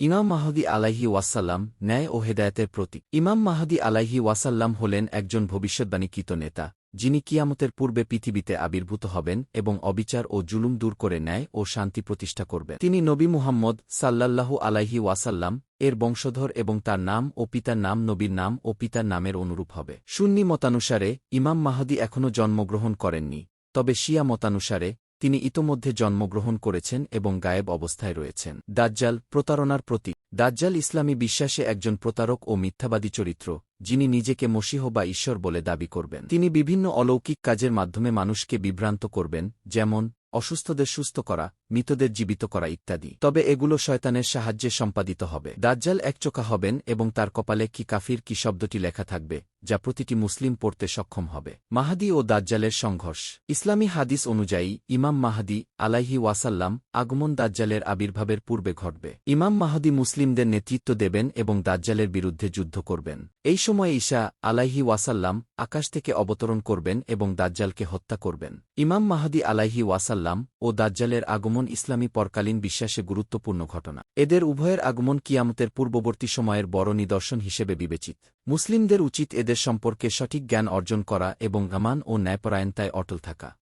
ইমাম মাহদি আলাইহি ওয়াসাল্লাম ন্যায় ও হেদায়তের প্রতীক। ইমাম মাহদি আলাইহি ওয়াসাল্লাম হলেন একজন ভবিষ্যদ্বাণীকৃত নেতা, যিনি কিয়ামতের পূর্বে পৃথিবীতে আবির্ভূত হবেন এবং অবিচার ও জুলুম দূর করে ন্যায় ও শান্তি প্রতিষ্ঠা করবেন। তিনি নবী মুহাম্মদ সাল্লাল্লাহু আলাইহি ওয়াসাল্লাম এর বংশধর এবং তার নাম ও পিতার নাম নবীর নাম ও পিতার নামের অনুরূপ হবে। সুন্নি মতানুসারে ইমাম মাহাদি এখনও জন্মগ্রহণ করেননি, তবে শিয়া মতানুসারে তিনি ইতোমধ্যে জন্মগ্রহণ করেছেন এবং গায়েব অবস্থায় রয়েছেন। দাজ্জাল প্রতারণার প্রতীক। দাজ্জাল ইসলামী বিশ্বাসে একজন প্রতারক ও মিথ্যাবাদী চরিত্র, যিনি নিজেকে মসীহ বা ঈশ্বর বলে দাবি করবেন। তিনি বিভিন্ন অলৌকিক কাজের মাধ্যমে মানুষকে বিভ্রান্ত করবেন, যেমন, অসুস্থদের সুস্থ করা মৃতদের জীবিত করা ইত্যাদি। তবে এগুলো শয়তানের সাহায্যে সম্পাদিত হবে। দাজ্জাল একচোখা হবেন এবং তার কপালে কি কাফির কি শব্দটি লেখা থাকবে, যা প্রতিটি মুসলিম পড়তে সক্ষম হবে। মাহাদি ও দাজ্জালের সংঘর্ষ। ইসলামী হাদিস অনুযায়ী, ইমাম মাহাদি আলাইহি ওয়াসাল্লাম আগমন দাজ্জালের আবির্ভাবের পূর্বে ঘটবে। ইমাম মাহাদি মুসলিমদের নেতৃত্ব দেবেন এবং দাজ্জালের বিরুদ্ধে যুদ্ধ করবেন। এই সময় ঈশা আলাইহি ওয়াসাল্লাম আকাশ থেকে অবতরণ করবেন এবং দাজ্জালকে হত্যা করবেন। ইমাম মাহাদি আলাইহি ওয়াসাল্লাম ও দাজ্জালের আগমন ইসলামী পরকালীন বিশ্বাসে গুরুত্বপূর্ণ ঘটনা। এদের উভয়ের আগমন কিয়ামতের পূর্ববর্তী সময়ের বড় নিদর্শন হিসেবে বিবেচিত। মুসলিমদের উচিত এদের সম্পর্কে সঠিক জ্ঞান অর্জন করা এবং গামান ও ন্যায়পরায়ণতায় অটল থাকা।